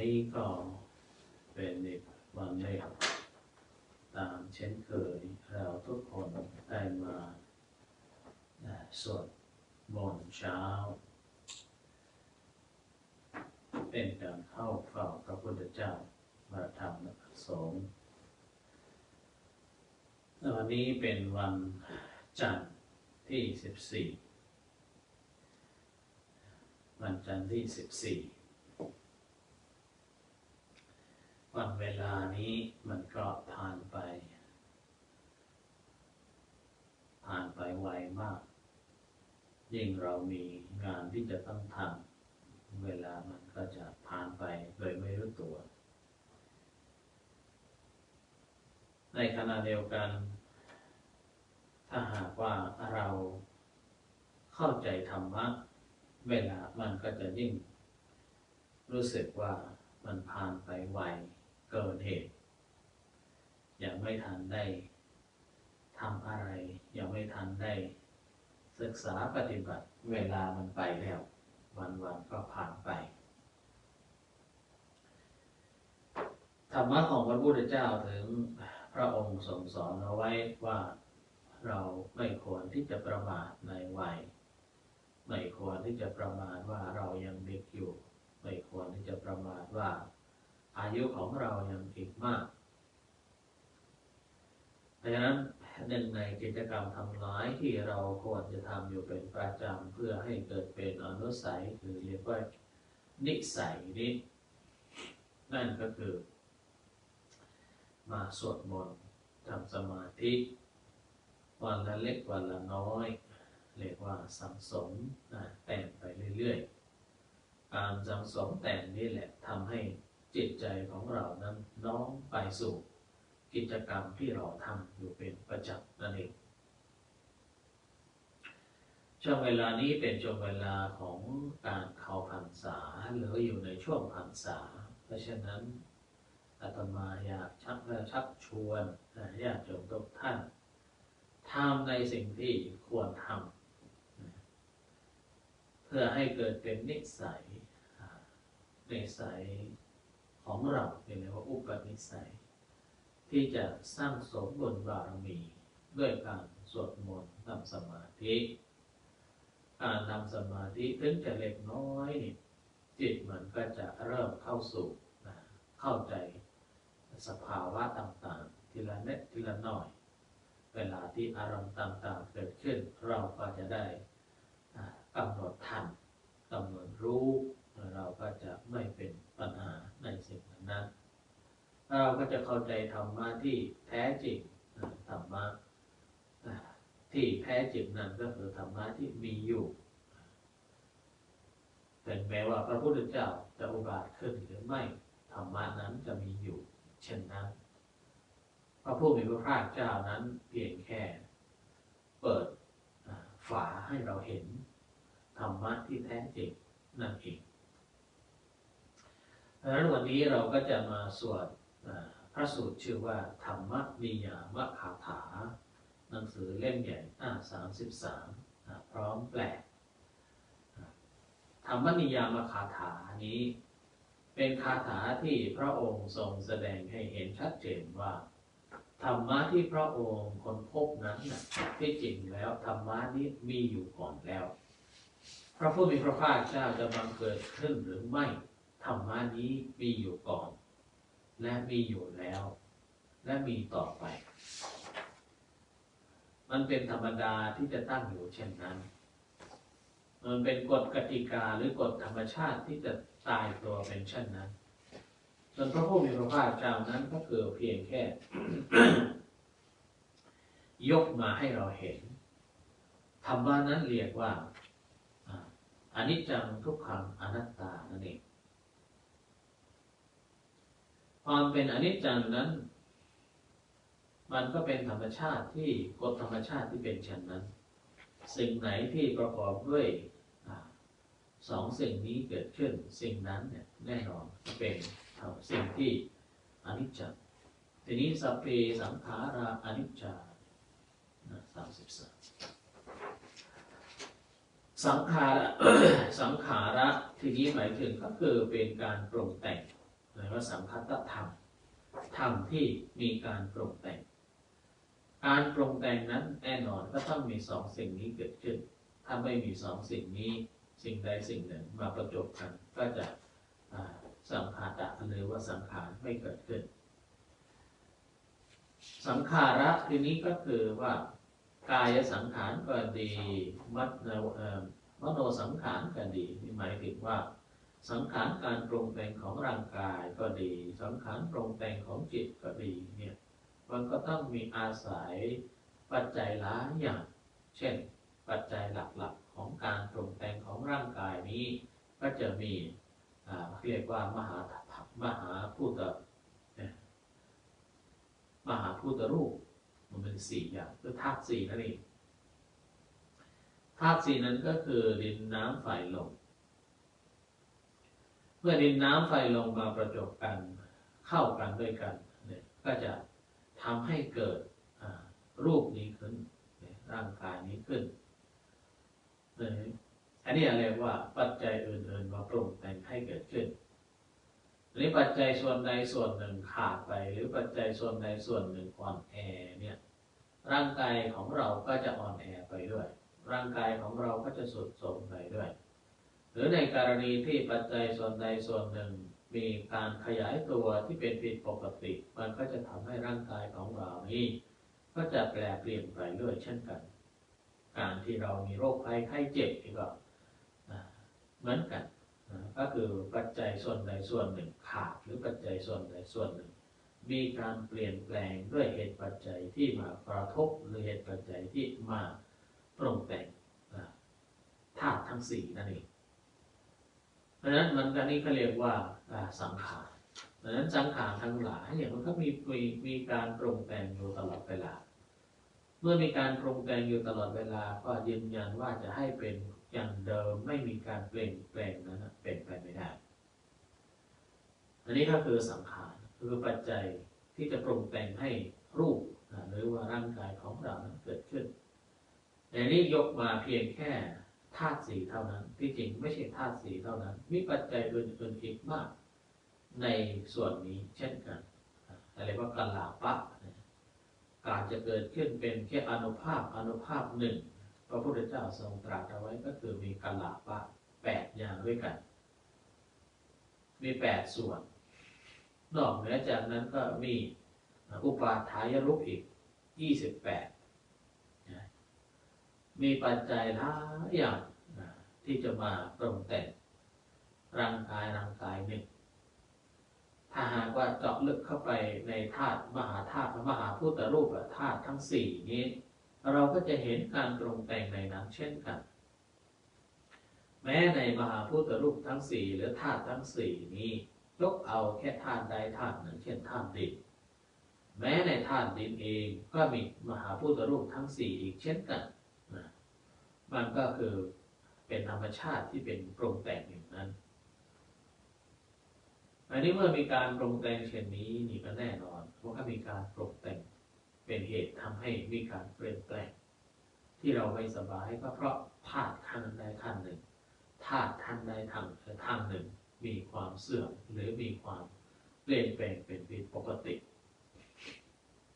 นี้ก็เป็นอีกวันหนึ่ตามเช่นเคยเราทุกคนได้มาสวดมนต์เช้า เป็นการเข้าเฝ้าพระพุทธเจ้ามาทำสงฆ์วันนี้เป็นวันจันทร์ที่สิบสี่วันจันทร์ที่สิบสี่ วันเวลานี้มันก็ผ่านไป ผ่านไปไวมาก ยิ่งเรามีงานที่จะต้องทำเวลามันก็จะผ่านไปโดยไม่รู้ตัว ในขณะเดียวกัน ถ้าหากว่าเราเข้าใจธรรมะ เวลามันก็จะยิ่ง รู้สึกว่ามันผ่านไปไว เกินเหตุ ยังไม่ทันได้ทำอะไร ยังไม่ทันได้ ศึกษาปฏิบัติเวลามันไปแล้ว วันวันก็ผ่านไปธรรมะของพระพุทธเจ้าถึงพระองค์ทรงสอนเอาไว้ว่าเราไม่ควรที่จะประมาทในวัย ไม่ควรที่จะประมาทว่าเรายังเด็กอยู่ ไม่ควรที่จะประมาทว่า อายุของเรายังอีกมากเพราะฉะนั้นหนึ่งในกิจกรรมทั้งหลายที่เราควรจะทำอยู่เป็นประจำเพื่อให้เกิดเป็นอนุสัยหรือเรียกว่านิสัยนี้นั่นก็คือ มาสวดมนต์ทำสมาธิวันละเล็กวันละน้อย เรียกว่าสังสมแต่งไปเรื่อยๆ การสังสมแต่งนี่แหละทำให้ จิตใจของเรานั้นน้อมไปสู่กิจกรรมที่เราทำอยู่เป็นประจำนั่นเองช่วงเวลานี้เป็นช่วงเวลาของการเข้าพรรษาหรืออยู่ในช่วงพรรษา เพราะฉะนั้นอาตมาอยากชักชักชวนญาติโยมทุกท่านทำในสิ่งที่ควรทำเพื่อให้เกิดเป็นนิสัยนิสัย ของเราเรียกว่าอุปนิสัย ที่จะสร้างสมบุญบารมี ด้วยการสวดมนต์ทำสมาธิการทำสมาธิถึงจะเล็กน้อยนี่จิตมันก็จะเริ่มเข้าสู่เข้าใจสภาวะต่างๆ ทีละเน็ดทีละหน่อย เวลาที่อารมณ์ต่างๆ เกิดขึ้น เราก็จะได้กำหนดทันกำหนดรู้ เราก็จะไม่เป็น ปัญหาในสิ่งนั้นเราก็จะเข้าใจธรรมะที่แท้จริงธรรมะที่แท้จริงนั้นก็คือธรรมะที่มีอยู่ถึงแม้ว่าพระพุทธเจ้าจะอุบัติขึ้นหรือไม่ธรรมะนั้นจะมีอยู่ เช่นนั้น พระผู้มีพระภาคเจ้านั้นเพียงแค่ เปิดฝาให้เราเห็นธรรมะที่แท้จริงนั่นเอง ดังนั้นวันนี้เราก็จะมาสวดพระสูตรชื่อว่า ธรรมนิยามคาถา หนังสือเล่มใหญ่หน้าสามสิบสามพร้อมแปลธรรมนิยามคาถานี้ เป็นคาถาที่พระองค์ทรงแสดงให้เห็นชัดเจนว่า ธรรมะที่พระองค์คนพบนั้นที่จริงแล้วธรรมะนี้มีอยู่ก่อนแล้ว พระผู้มีพระภาคเจ้าจะบังเกิดขึ้นหรือไม่ ธรรมะนี้มีอยู่ก่อน และมีอยู่แล้ว และมีต่อไป มันเป็นธรรมดาที่จะตั้งอยู่เช่นนั้น มันเป็นกฎกติกาหรือกฎธรรมชาติที่จะตายตัวเป็นเช่นนั้นส่วนพระผู้มีพระภาคเจ้านั้นก็คือเพียงแค่ ยกมาให้เราเห็นธรรมะนั้นเรียกว่าอนิจจังทุกขังอนัตตานั่นเอง ความเป็นอนิจจังนั้น มันก็เป็นธรรมชาติที่กฎธรรมชาติที่เป็นเช่นนั้น สิ่งไหนที่ประกอบด้วยสองสิ่งนี้เกิดขึ้น สิ่งนั้นเนี่ยแน่นอนเป็นสิ่งที่อนิจจังทีนี้สัพเพสังขาราอนิจจาสามสิบสามสังขาระสังขาระที่นี้หมายถึงก็คือเป็นการปรุงแต่ง แล้วสัมคตตธรรมที่มีการปรุงแต่ง การปรุงแต่งนั้นแน่นอนก็ต้องมีสองสิ่งนี้เกิดขึ้น ถ้าไม่มีสองสิ่งนี้สิ่งใดสิ่งหนึ่งมาประจบกันก็จะสังขาระหรือว่าสังขารไม่เกิดขึ้น สังขาระทีนี้ก็คือว่ากายสังขารก็ดีมัดมโนสังขารก็ดีนี่หมายถึงว่า สังขารการปรุงแต่งของร่างกายก็ดี สังขารปรุงแต่งของจิตก็ดีเนี่ยมันก็ต้องมีอาศัยปัจจัยหลายอย่าง เช่น ปัจจัยหลักๆของการปรุงแต่งของร่างกายนี้ ก็จะมีเรียกว่ามหามหาพูตมหาพูตรูปมันเป็นสี่อย่างคือธาตุสี่นั่นเองธาตุสี่นั้นก็คือดินน้ำไฟลม มื่อดินน้ำไฟลมมาประจบกันเข้ากันด้วยกันเนี่ยก็จะทำให้เกิดรูปนี้ขึ้นร่างกายนี้ขึ้นอันนี้เรียกว่าปัจจัยอื่นๆมาปรุงแต่งให้เกิดขึ้นหรือปัจจัยส่วนใดส่วนหนึ่งขาดไป หรือปัจจัยส่วนใดส่วนหนึ่งอ่อนแอเนี่ย ร่างกายของเราก็จะอ่อนแอไปด้วย ร่างกายของเราก็จะสุดโทรมไปด้วย รือในกรณีที่ปัจจัยส่วนใดส่วนหนึ่ง มีการขยายตัวที่เป็นผิดปกติ มันก็จะทำให้ร่างกายของเรานี้ ก็จะแปรเปลี่ยนไปด้วยเช่นกัน การที่เรามีโรคภัยไข้เจ็บก็เหมือนกันก็คือปัจจัยส่วนใดส่วนหนึ่งขาดหรือปัจจัยส่วนใดส่วนหนึ่ง มีการเปลี่ยนแปลงด้วยเหตุปัจจัยที่มากระทบหรือเหตุปัจจัยที่มาปรุงแต่งธาตุทั้งสี่นั่นเอง เพราะฉะนั้นมันก็นี้เขาเรียกว่าสังขารเพราะฉะนั้นสังขารทั้งหลายเนี่ยมันก็มีมีมีการปรุงแต่งอยู่ตลอดเวลา เมื่อมีการปรุงแต่งอยู่ตลอดเวลาก็ยืนยันว่าจะให้เป็นอย่างเดิมไม่มีการเปลี่ยนแปลงนั้นเป็นไปไม่ได้ อันนี้ก็คือสังขารคือปัจจัยที่จะปรุงแต่งให้รูปหรือว่าร่างกายของเรานั้นเกิดขึ้นแต่นี้ยกมาเพียงแค่ ธาตุสี่เท่านั้น ที่จริงไม่ใช่ธาตุสี่เท่านั้น มีปัจจัยอื่นๆอีกมาก ในส่วนนี้เช่นกันอะไรว่ากลาปะการจะเกิดขึ้นเป็นแค่อนุภาพอนุภาพหนึ่งพระพุทธเจ้าทรงตรัสเอาไว้ก็คือมีกลาปะแปดอย่างด้วยกัน มีแปดส่วน นอกเหนือจากนั้นก็มีอุปาทายรูปอีกยี่สิบแปด มีปัจจัยหลายอย่างที่จะมาปรุงแต่งร่างกายร่างกายหนึ่งถ้าหากว่าเจาะลึกเข้าไปในธาตุมหาธาตุมหาพุทธรูปธาตุทั้งสี่นี้ เราก็จะเห็นการปรุงแต่งในนั้นเช่นกัน แม้ในมหาพุทธรูปทั้งสี่หรือธาตุทั้งสี่นี้ยกเอาแค่ธาตุใดธาตุหนึ่งเช่นธาตุดินแม้ในธาตุดินเองก็มีมหาพุทธรูปทั้งสี่อีกเช่นกัน มันก็คือเป็นธรรมชาติที่เป็นปรุงแต่งอย่างนั้นอันนี้เมื่อมีการปรุงแต่งเช่นนี้นี่ก็แน่นอนว่ามีการปรุงแต่งเป็นเหตุทำให้มีการเปลี่ยนแปลง ที่เราไม่สบายก็เพราะธาตุขั้นใดขั้นหนึ่งธาตุท่านใดทางทางหนึ่ง มีความเสื่อมหรือมีความเปลี่ยนแปลงเป็นผิดปกติ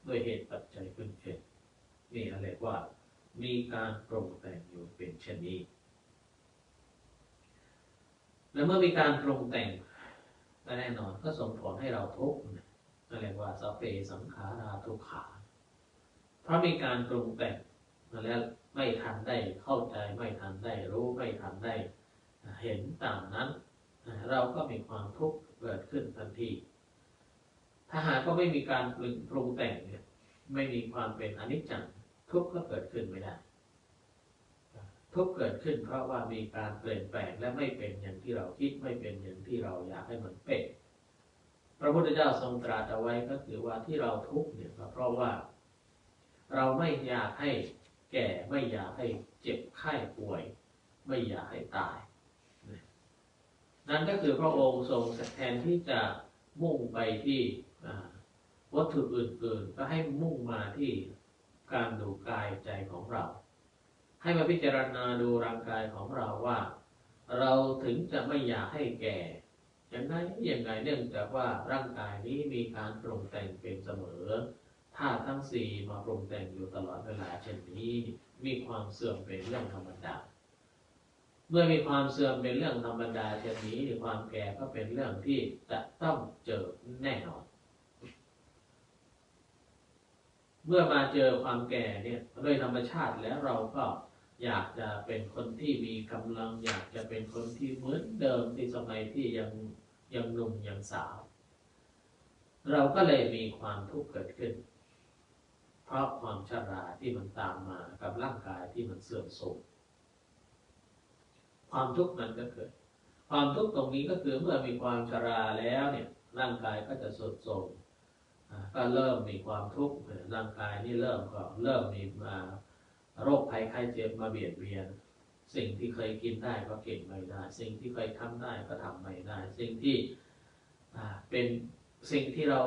ด้วยเหตุปัจจัยเป็นเหตุนี่อะไรว่า มีการปรุงแต่งอยู่เป็นเช่นนี้ และเมื่อมีการปรุงแต่งแน่นอนก็ส่งผลให้เราทุกข์นั่นเรียกว่าสเปสังขาราทุกขา เพราะมีการปรุงแต่งมาแล้วไม่ทันได้เข้าใจไม่ทันได้รู้ไม่ทันได้เห็นตามนั้น เราก็มีความทุกข์เกิดขึ้นทันที ถ้าหากก็ไม่มีการปรุงแต่งเนี่ยไม่มีความเป็นอนิจจัง ทุกข์ก็เกิดขึ้นไม่ได้ ทุกข์เกิดขึ้นเพราะว่ามีการเปลี่ยนแปลงและไม่เป็นอย่างที่เราคิดไม่เป็นอย่างที่เราอยากให้มันเป็นพระพุทธเจ้าทรงตรัสเอาไว้ก็คือว่าที่เราทุกข์เนี่ยเพราะว่า เราไม่อยากให้แก่ไม่อยากให้เจ็บไข้ป่วย ไม่อยากให้ตาย นั่นก็คือพระองค์ทรงแทนที่จะมุ่งไปที่วัตถุอื่นๆก็ให้มุ่งมาที่ การดูกายใจของเรา ให้มาพิจารณาดูร่างกายของเราว่า เราถึงจะไม่อยากให้แก่อย่างไรอย่างไรเนื่องจากว่าร่างกายนี้มีการปรุงแต่งเป็นเสมอธาตุทั้งสี่มาปรุงแต่งอยู่ตลอดเวลาเช่นนี้ มีความเสื่อมเป็นเรื่องธรรมดาเมื่อมีความเสื่อมเป็นเรื่องธรรมดาเช่นนี้ความแก่ก็เป็นเรื่องที่จะต้องเจอแน่นอน เมื่อมาเจอความแก่เนี่ยโดยธรรมชาติแล้วเราก็อยากจะเป็นคนที่มีกำลัง อยากจะเป็นคนที่เหมือนเดิมที่สมัยที่ยังยังหนุ่มยังสาว เราก็เลยมีความทุกข์เกิดขึ้น เพราะความชราที่มันตามมากับร่างกายที่มันเสื่อมโทรมความทุกข์มันก็เกิด ความทุกข์ตรงนี้ก็คือเมื่อมีความชราแล้วเนี่ยร่างกายก็จะสุดโทรม ก็เริ่มมีความทุกข์ร่างกายนี่เริ่มก็เริ่มมีมาโรคภัยไข้เจ็บมาเบียดเบียน สิ่งที่เคยกินได้ก็กินไม่ได้ สิ่งที่เคยทำได้ก็ทำไม่ได้ สิ่งที่เป็นสิ่งที่เรา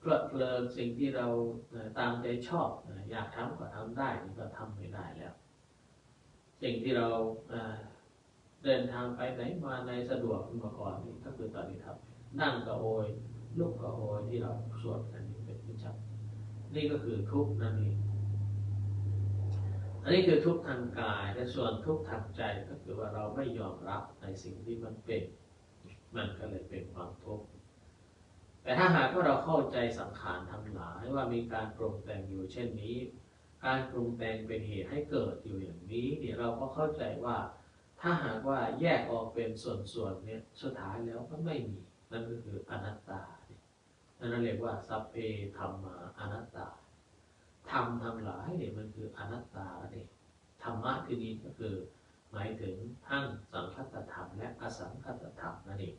เพลิดเพลินสิ่งที่เราตามใจชอบอยากทำก็ทำได้นี่ก็ทำไม่ได้แล้ว สิ่งที่เราเดินทางไปไหนมาในสะดวกเมื่อก่อนนี่ก็คือตอนนี้ทำนั่งก็โอยลุกก็โอยที่เราสวดกันนี่เป็นประจำ นี่ก็คือทุกข์นั่นเองอันนี้คือทุกข์ทางกายแต่ส่วนทุกข์ทางใจก็คือว่าเราไม่ยอมรับในสิ่งที่มันเป็น มันก็เลยเป็นความทุกข์แต่ถ้าหากว่าเราเข้าใจสังขารทั้งหลายว่ามีการปรุงแต่งอยู่เช่นนี้ การปรุงแต่งเป็นเหตุให้เกิดอยู่อย่างนี้เนี่ยเราก็เข้าใจว่า ถ้าหากว่าแยกออกเป็นส่วนๆเนี่ยสุดท้ายแล้วก็ไม่มีนั่นก็คืออนัตตา นั่นเรียกว่าสัพเพธรรมาอนัตตาธรรมทั้งหลายเนี่ยมันคืออนัตตาเนี่ยธรรมะที่นี้ก็คือหมายถึงทั้งสังคตธรรมและอสังคตธรรมนั่นเอง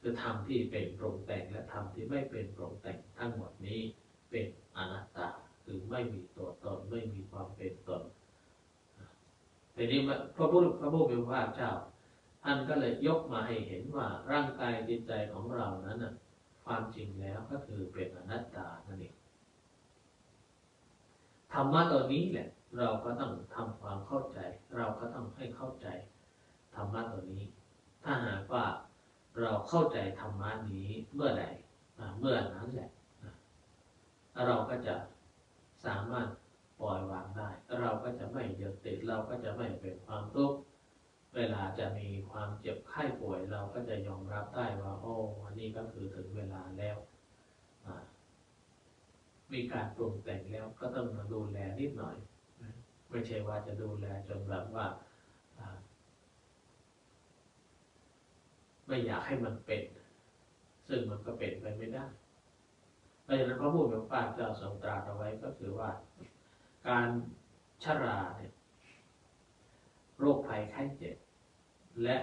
คือธรรมที่เป็นปรุงแต่งและธรรมที่ไม่เป็นปรุงแต่งทั้งหมดนี้เป็นอนัตตาคือไม่มีตัวตนไม่มีความเป็นตนทีนี้พระพุทธพระผู้เป็นพระเจ้าท่านก็เลยยกมาให้เห็นว่าร่างกายจิตใจของเรานั้นน่ะ ความจริงแล้วก็คือเป็นอนัตตานั่นเองธรรมะตัวนี้แหละ เราก็ต้องทำความเข้าใจ เราก็ต้องให้เข้าใจธรรมะตัวนี้ ถ้าหากว่าเราเข้าใจธรรมะนี้เมื่อใดเมื่อนั้นแหละ เราก็จะสามารถปล่อยวางได้ เราก็จะไม่ยึดติดเราก็จะไม่เป็นความทุกข์ เวลาจะมีความเจ็บไข้ป่วยเราก็จะยอมรับได้ว่าโอ้อันนี้ก็คือถึงเวลาแล้ว มีการปรุงแต่งแล้วก็ต้องมาดูแลนิดหน่อย ไม่ใช่ว่าจะดูแลจนแบบว่าไม่อยากให้มันเป็น ซึ่งมันก็เป็นไปไม่ได้เพราะฉะนั้นพระผู้เป็นพระเจ้าทรงตรัสเอาไว้ก็คือว่า การชราเนี่ยโรคภัยไข้เจ็บ และ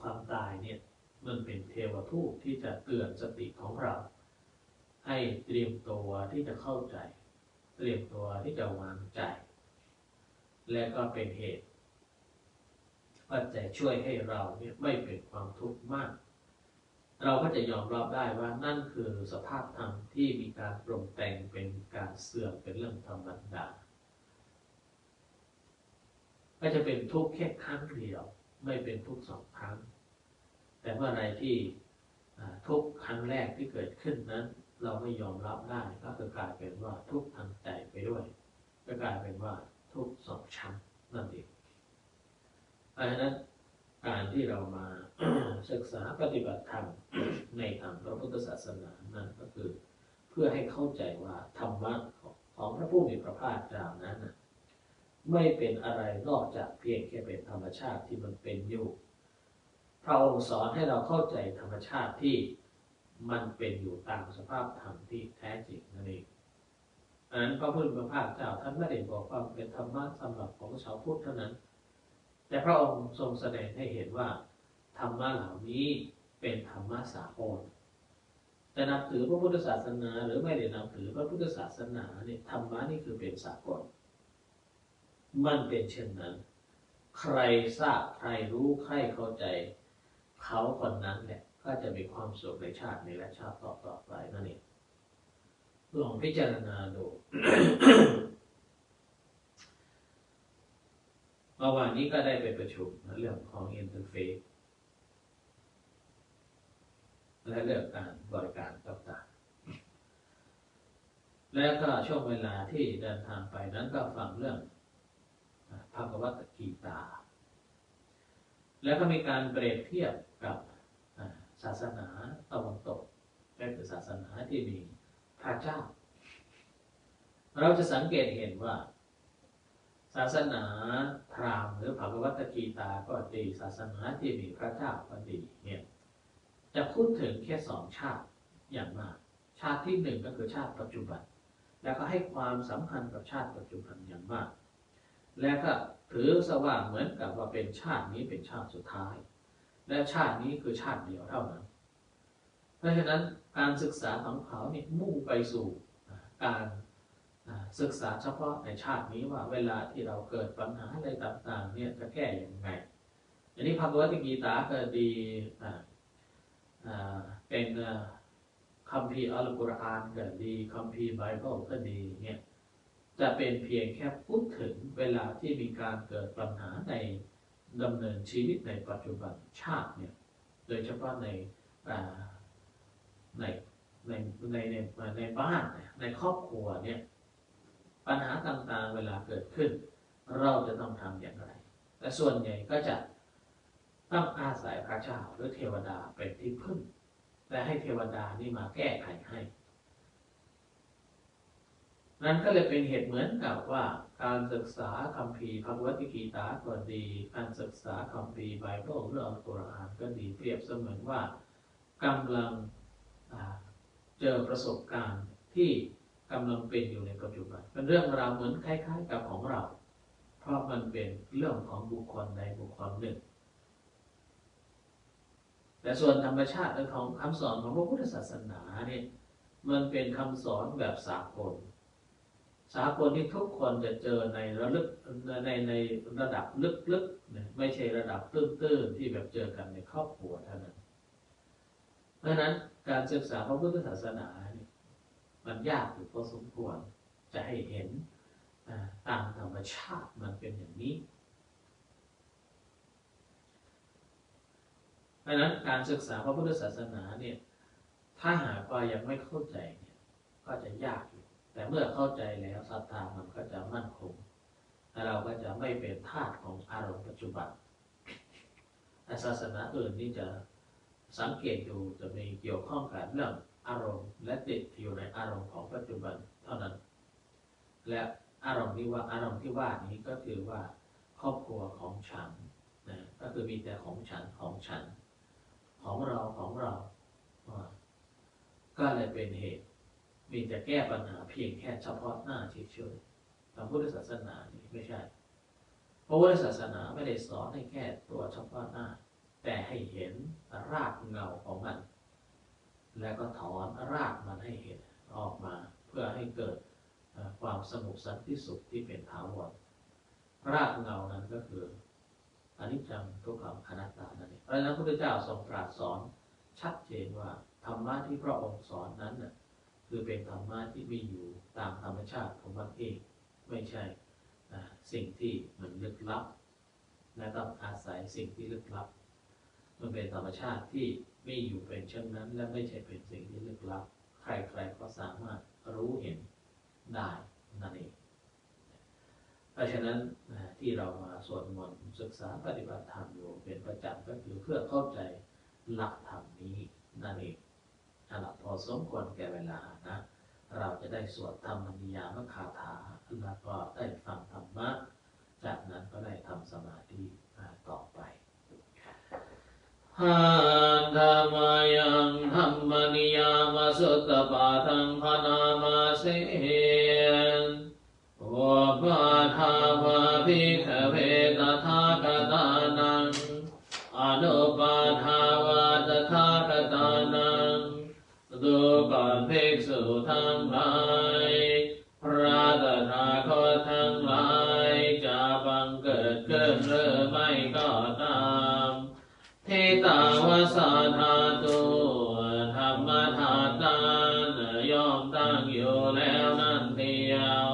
ความตายเนี่ยมันเป็นเทวทูตที่จะเตือนสติของเรา ให้เตรียมตัวที่จะเข้าใจ เตรียมตัวที่จะวางใจ และก็เป็นเหตุว่าจะช่วยให้เราเนี่ยไม่เป็นความทุกข์มาก เราก็จะยอมรับได้ว่านั่นคือสภาพธรรมที่มีการปรุงแต่งเป็นการเสื่อมเป็นเรื่องธรรมดาก็จะเป็นทุกข์แค่ครั้งเดียว ไม่เป็นทุกสองครั้ง แต่เมื่อไรที่ทุกครั้งแรกที่เกิดขึ้นนั้น เราไม่ยอมรับได้ก็คือกลายเป็นว่าทุกทางใจไปด้วย ก็กลายเป็นว่าทุกสองชั้นนั่นเองเพราะฉะนั้นการที่เรามาศึกษาปฏิบัติธรรมในทางพระพุทธศาสนานั่นก็คือ เพื่อให้เข้าใจว่าธรรมะของพระผู้มีพระภาคเจ้านั้นนะ ไม่เป็นอะไรนอกจากเพียงแค่เป็นธรรมชาติที่มันเป็นอยู่ พระองค์สอนให้เราเข้าใจธรรมชาติที่มันเป็นอยู่ตามสภาพธรรมที่แท้จริงนั่นเองอันนั้นพระพุทธพระภาคเจ้าท่านไม่ได้บอกว่าเป็นธรรมะสำหรับของชาวพุทธเท่านั้น แต่พระองค์ทรงแสดงให้เห็นว่าธรรมะเหล่านี้เป็นธรรมะสากลจะนับถือพระพุทธศาสนา หรือไม่ได้นับถือพระพุทธศาสนาเนี่ยธรรมะนี่คือเป็นสากล มันเป็นเช่นนั้น ใครทราบใครรู้ใครเข้าใจ เขาคนนั้นแหละก็จะมีความสุขในชาตินี้และชาติต่อต่อๆไปนั่นเองลองพิจารณาดูเมื่อวานนี้ก็ได้ไปประชุมเรื่องของอินเทอร์เฟซและเลือกการบริการต่างๆและก็ช่วงเวลาที่เดินทางไปนั้นก็ฟังเรื่อง ภาควัตกีตา แล้วก็มีการเปรียบเทียบกับศาสนาตะวันตกเป็นคือศาสนาที่มีพระเจ้า เราจะสังเกตเห็นว่า ศาสนาพราหมณ์หรือภาวัตกีตาก็ดีศาสนาที่มีพระเจ้าก็ดีเนี่ยจะพูดถึงแค่สองชาติอย่างมาก ชาติที่หนึ่งก็คือชาติปัจจุบัน แล้วก็ให้ความสำคัญกับชาติปัจจุบันอย่างมาก และก็ถือสว่าเหมือนกับว่าเป็นชาตินี้เป็นชาติสุดท้าย และชาตินี้คือชาติเดียวเท่านั้น เพราะฉะนั้นการศึกษาของเขาเนี่ยมุ่งไปสู่การศึกษาเฉพาะในชาตินี้ว่าเวลาที่เราเกิดปัญหาอะไรต่างๆเนี่ยจะแก้อย่างไง อันนี้พระพุทธกีตาก็ดีเป็นคัมภีร์อัลกุรอานก็ดีคัมภีร์ไบเบิลก็ดีเนี่ย จะเป็นเพียงแค่พูดถึงเวลาที่มีการเกิดปัญหาในดำเนินชีวิตในปัจจุบันชาติเนี่ย โดยเฉพาะในในในในในในบ้านในครอบครัวเนี่ยปัญหาต่างๆเวลาเกิดขึ้น เราจะต้องทำอย่างไร แต่ส่วนใหญ่ก็จะต้องอาศัยพระเจ้าหรือเทวดาเป็นที่พึ่ง และให้เทวดานี่มาแก้ไขให้ นั่นก็เลยเป็นเหตุเหมือนกับว่า การศึกษาคัมภีร์พระวัติกีตาก็ดีการศึกษาคัมภีร์ไบเบิลหรืออัลกุรอานก็ดีเปรียบเสมือนว่ากำลังเจอประสบการณ์ที่กำลังเป็นอยู่ในปัจจุบันเป็นเรื่องราวเหมือนคล้ายๆ กับของเรา เพราะมันเป็นเรื่องของบุคคลใดบุคคลหนึ่ง แต่ส่วนธรรมชาติของคำสอนของพระพุทธศาสนาเนี่ยมันเป็นคำสอนแบบสากล สากลที่ทุกคนจะเจอในระลึกในในระดับลึกๆไม่ใช่ระดับตื้นๆที่แบบเจอกันในครอบครัวเท่านั้น เพราะฉะนั้นการศึกษาพระพุทธศาสนาเนี่ยมันยากอยู่พอสมควรจะให้เห็นตามธรรมชาติมันเป็นอย่างนี้เพราะนั้นการศึกษาพระพุทธศาสนาเนี่ยถ้าหากว่ายังไม่เข้าใจเนี่ยก็จะยากอยู่ แต่เมื่อเข้าใจแล้วศรัทธามันก็จะมั่นคงและเราก็จะไม่เป็นทาสของอารมณ์ปัจจุบันแต่ศาสนาอื่นนี่จะสังเกตดูจะมีเกี่ยวข้องกับเรื่องอารมณ์ และติดอยู่ในอารมณ์ของปัจจุบันเท่านั้น และอารมณ์ที่ว่าอารมณ์ที่ว่านี้ก็คือว่าครอบครัวของฉันนะก็คือมีแต่ของฉันของฉัน ของเราของเรา ก็เลยเป็นเหตุ มีแต่แก้ปัญหาเพียงแค่เฉพาะหน้าเฉยๆทางพุทธศาสนานี่ไม่ใช่เพราะพุทธศาสนาไม่ได้สอนให้แค่ตัวเฉพาะหน้า แต่ให้เห็นรากเงาของมัน แล้วก็ถอนรากมันให้เห็นออกมาเพื่อให้เกิดความสงบสันติสุขที่เป็นถาวรรากเงานั้นก็คืออนิจจังทุกขังอนัตตานั่นเองเพราะฉะนั้นพระพุทธเจ้าทรงตรัสสอนชัดเจนว่าธรรมะที่พระองค์สอนนั้นน่ะ คือเป็นธรรมะที่มีอยู่ตามธรรมชาติของมันเอง ไม่ใช่สิ่งที่มันลึกลับและต้องอาศัยสิ่งที่ลึกลับ มันเป็นธรรมชาติที่มีอยู่เป็นเช่นนั้น และไม่ใช่เป็นสิ่งที่ลึกลับ ใครๆก็สามารถรู้เห็นได้นั่นเองเพราะฉะนั้นที่เรามาสวดมนต์ศึกษาปฏิบัติธรรมอยู่เป็นประจำก็คือเพื่อเข้าใจหลักธรรมนี้นั่นเอง พอสมควรแก่เวลานะ เราจะได้สวดธรรมนิยามคาถาแล้วก็ได้ฟังธรรมะ จากนั้นก็ได้ทำสมาธิต่อไปหันธรรมยังธรรมนิยามสุตตปาทังพนา ทั้งหลายพระตถาคตทั้งหลายจะบังเกิดขึ้นหรือไม่ก็ตามเทตาวสาธาตุธรรมธาตานย่อมตั้งอยู่แล้วนั่นเดียว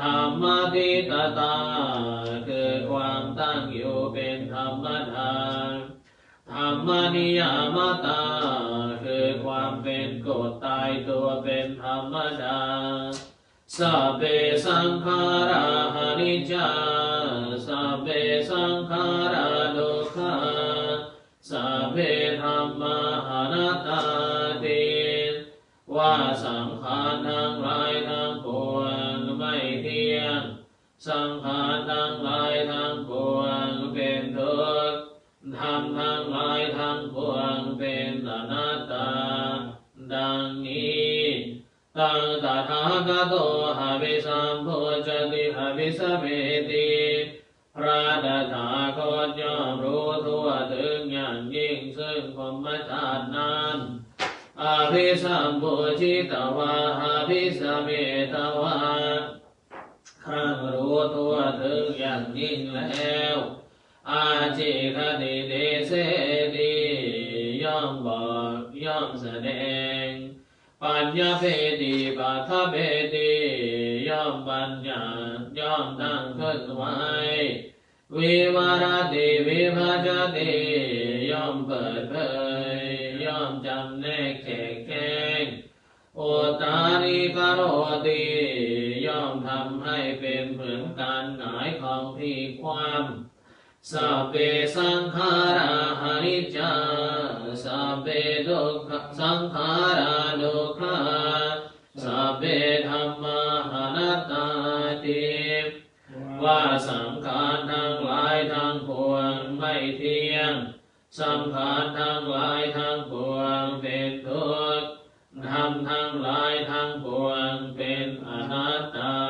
ธรรมทิตตาคือความตั้งอยู่เป็นธรรมทานธรรมนิยามตา คือกตายตัวเป็นธรรมดาสัพเพสังขาราหานิจจาสัพเพสังขาราดุขาสัพเพธรรมาหานาตาติว่าสังขารทั้งหลายทั้งปวงไม่เที่ยงสังขารทั้งหลาย ตังตถาคตหาวิสัมโพจติหาวิสเมติพระตถาคตย่อมรู้ทั่วถึงอย่างยิ่งซึ่งพรหมชาตินั้นอาภิสัมโพชิตวาอาภิสเมตวาครั้งรู้ตัวถึงอย่างยิ่งแล้ว อาจิคติเด ปัญญาเพติปัทเพติย่อมปัญญาย่อมตั้งขึ้นไว้วิวารติวิภาจติย่อมเปิดเผยย่อมจำแนกแจกแจงโอตานิกโรติย่อมทำให้เป็นเหมือนการหายของที่ความสัพเพสังขาราหิจจา สัพเพทุกขสังขาราดุขาสัพเพธรรมาหานาตาติว่าสังขารทั้งหลายทั้งปวงไม่เที่ยง สังขารทั้งหลายทั้งปวงเป็นทุกข์ธรรมทั้งหลายทั้งปวงเป็นอนัตตา